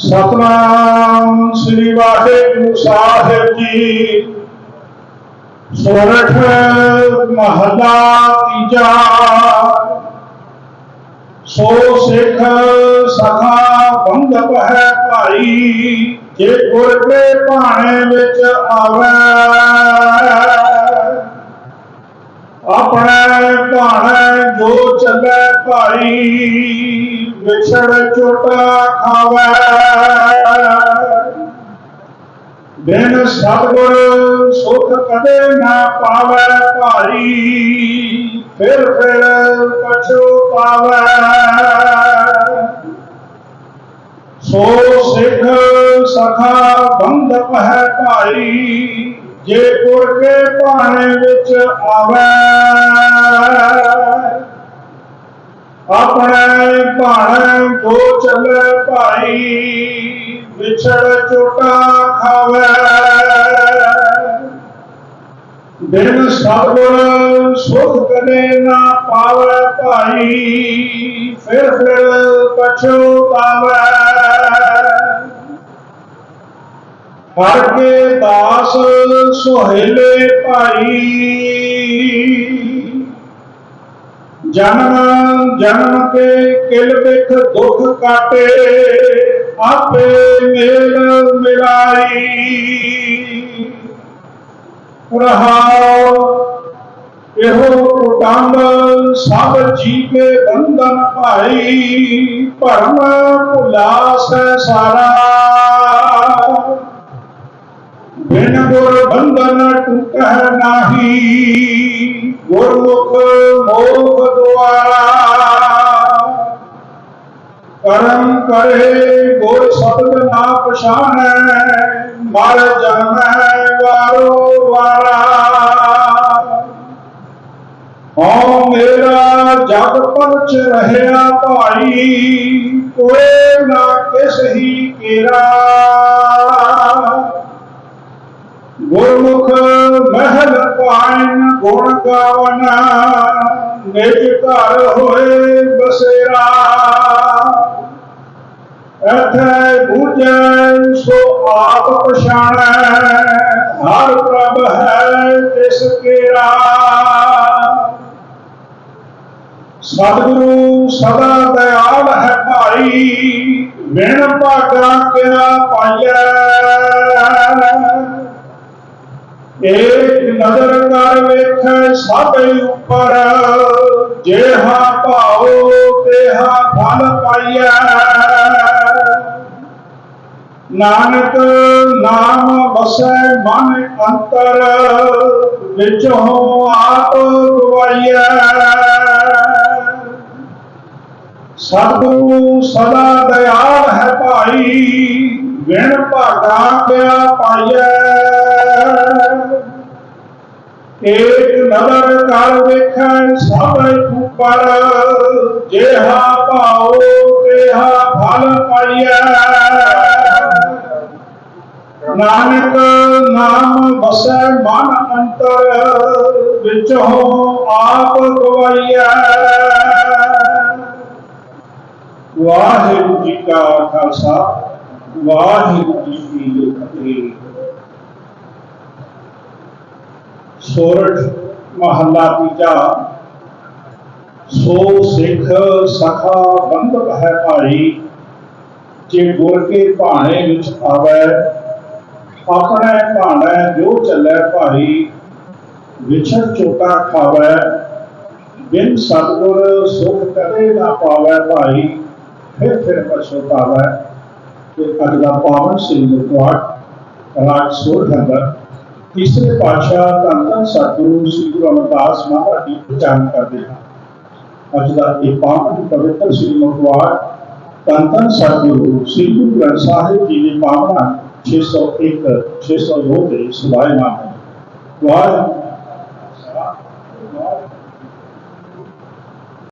ਸਤਨਾਮ ਸ੍ਰੀ ਵਾਹਿਗੁਰੂ ਸਾਹਿਬ ਜੀ। ਸੋਰਠ ਮਹਲਾ ਤੀਜਾ। ਸੋ ਸਿੱਖ ਸਖਾ ਬੰਧਪ ਹੈ ਭਾਈ, ਜੇ ਗੁਰ ਕੇ ਭਾਣੇ ਵਿੱਚ ਆਵੇ। ਆਪਣੇ ਭਾਣੇ ਜੋ ਚੱਲੇ ਭਾਈ, ਵਿਛੜ ਚੋਟਾ ਖਾਵੇ। ਬਿਨ ਸਤਿਗੁਰ ਸੁਖ ਕਦੇ ਨਾ ਪਾਵੇ ਭਾਰੀ ਫਿਰ ਫਿਰ ਪਛੋ ਪਛਤਾਵੇ ਸੋ ਸਿੱਖ ਸਖਾ ਬੰਧਪ ਹੈ ਭਾਰੀ ਜੇ ਗੁਰ ਕੇ ਭਾਣੇ ਵਿੱਚ ਆਵੇ, ਆਪਣੇ ਭਾਣੇ ਤੋਂ ਚੱਲੇ ਭਾਈ ਵਿਛੜ ਚੋਟਾ ਖਾਵੇ। ਬਿਨ ਸਤਿਗੁਰ ਸੁਖ ਕਦੇ ਨਾ ਪਾਵੇ ਭਾਈ, ਫਿਰ ਫਿਰ ਪਛਤਾਵੇ ਹਰ ਕੇ ਦਾਸ ਸੁਹੇਲੇ ਭਾਈ। ਜਨਮ ਜਨਮ ਕੇ ਕਿਲ ਬਿਖ ਦੁੱਖ ਕਾਟੇ, ਆਪੇ ਮੇਲ ਮਿਲਾਈ। ਰਹਾਉ ਇਹੋ ਕੁਟੰਬ ਸਭ ਜੀਵੇ ਬੰਧਨ ਭਾਈ। ਭਰਮ ਭੁਲਾ ਸਾਰਾ। ਬਿਨ ਗੁਰ ਬੰਧਨ ਟੁਟੈ ਨਾਹੀ। ਗੁਰਮੁਖ ਮੋਖ ਦੁਆਰਾ। ਕਰਮ ਕਰੇ ਗੁਰ ਸ਼ਬਦ ਨਾ ਪਛਾਣੈ ਮਰ ਜਾਣੈ ਵਾਰੋ ਵਾਰਾ ਹਉ ਮੇਰਾ ਜਗ ਪਰਚ ਰਹਿਆ ਭਾਈ, ਕੋਏ ਨਾ ਕਿਸ ਹੀ ਕੇਰਾ। ਗੁਰਮੁਖ ਮਹਿਲ ਪਾਇਨ ਗੁਣ ਗਾਵਨ ਨਿਜ ਘਰ ਹੋਏ ਬਸੇਰਾ। ਐਥੇ ਬੂਝੈ ਸੋ ਆਪ ਪਛਾਣੈ, ਹਰ ਪ੍ਰਭ ਹੈ ਤਿਸ ਕੇਰਾ। ਸਤਿਗੁਰੂ ਸਦਾ ਦਇਆਲ ਹੈ ਭਾਈ, ਬਿਨ ਭਾਗਾ ਕਿਆ ਪਾਈਐ। ਏਕ ਨਜ਼ਰ ਕਰ ਵੇਖੈ ਸਭ ਉਪਰ। ਜਿਹਾ ਭਾਉ, ਤੇਹਾ ਫਲ ਪਾਈਐ। ਨਾਨਕ ਨਾਮ ਵਸੈ ਮਨ ਅੰਤਰ, ਵਿਚੋਂ ਆਪ ਗਵਾਈਐ। ਸਤਿਗੁਰੂ ਸਦਾ ਦਇਆਲ ਹੈ ਭਾਈ, ਵਿਣ ਭਾਗਾ ਕਿਆ ਪਾਈਐ। ਏਕ ਨਦਰ ਕਰ ਵੇਖੈ ਸਭ ਉਪਰ ਜਿਹਾ ਭਾਉ, ਤੇਹਾ ਫਲ ਪਾਈਐ। ਨਾਨਕ ਨਾਮ ਵਸੈ ਮਨ ਅੰਤਰ, ਵਿਚੋਂ ਆਪ ਗਵਾਈਐ। ਵਾਹਿਗੁਰੂ ਜੀ ਕਾ ਖਾਲਸਾ, ਵਾਹਿਗੁਰੂ ਜੀ ਕੀ ਫਤਿਹ। ਸੋਰਠ ਮਹੱਲਾ ਤੀਜਾ। ਸੋ ਸਿੱਖ ਸਖਾ ਬੰਧਕ ਹੈ ਭਾਈ ਜੇ ਗੁਰ ਕੇ ਭਾਣੇ ਵਿੱਚ ਆਵੇ, ਆਪਣੇ ਭਾਣੇ ਜੋ ਚੱਲੇ ਭਾਈ ਵਿਛੜ ਚੋਟਾ ਖਾਵੇ, ਬਿਨ ਸਤਿਗੁਰ ਸੁਖ ਕਦੇ ਨਾ ਪਾਵੇ ਭਾਈ ਫਿਰ ਫਿਰ ਪਛਤਾਵੇ ਤੇ ਅੱਜ ਦਾ ਪਾਵਨ ਸ੍ਰੀ ਗੁਰਦੁਆਰਾ ਰਾਜ ਸੋਧ ਅੰਦਰ ਤੀਸਰੇ ਪਾਤਸ਼ਾਹ ਧੰਨ ਧੰਨ ਸਤਿਗੁਰੂ ਸ੍ਰੀ ਗੁਰੂ ਅਮਰਦਾਸ ਮਹਾਰਾਜ ਦੀ ਪ੍ਰਚਾਰ ਕਰਦੇ ਹਨ ਅੱਜ ਦਾ ਇਹ ਪਾਵਨ ਪਵਿੱਤਰ ਸ੍ਰੀ ਗੁਰਦੁਆਰਾ ਧੰਨ ਧੰਨ ਸਤਿਗੁਰੂ ਸ੍ਰੀ ਗੁਰੂ ਗ੍ਰੰਥ ਸਾਹਿਬ ਜੀ ਦੀ ਪਾਵਨਾ 601 602 ਦੇ ਸੁਭਾਏ ਨਾਮ ਹੈ ਵਾਹਿਗੁਰੂ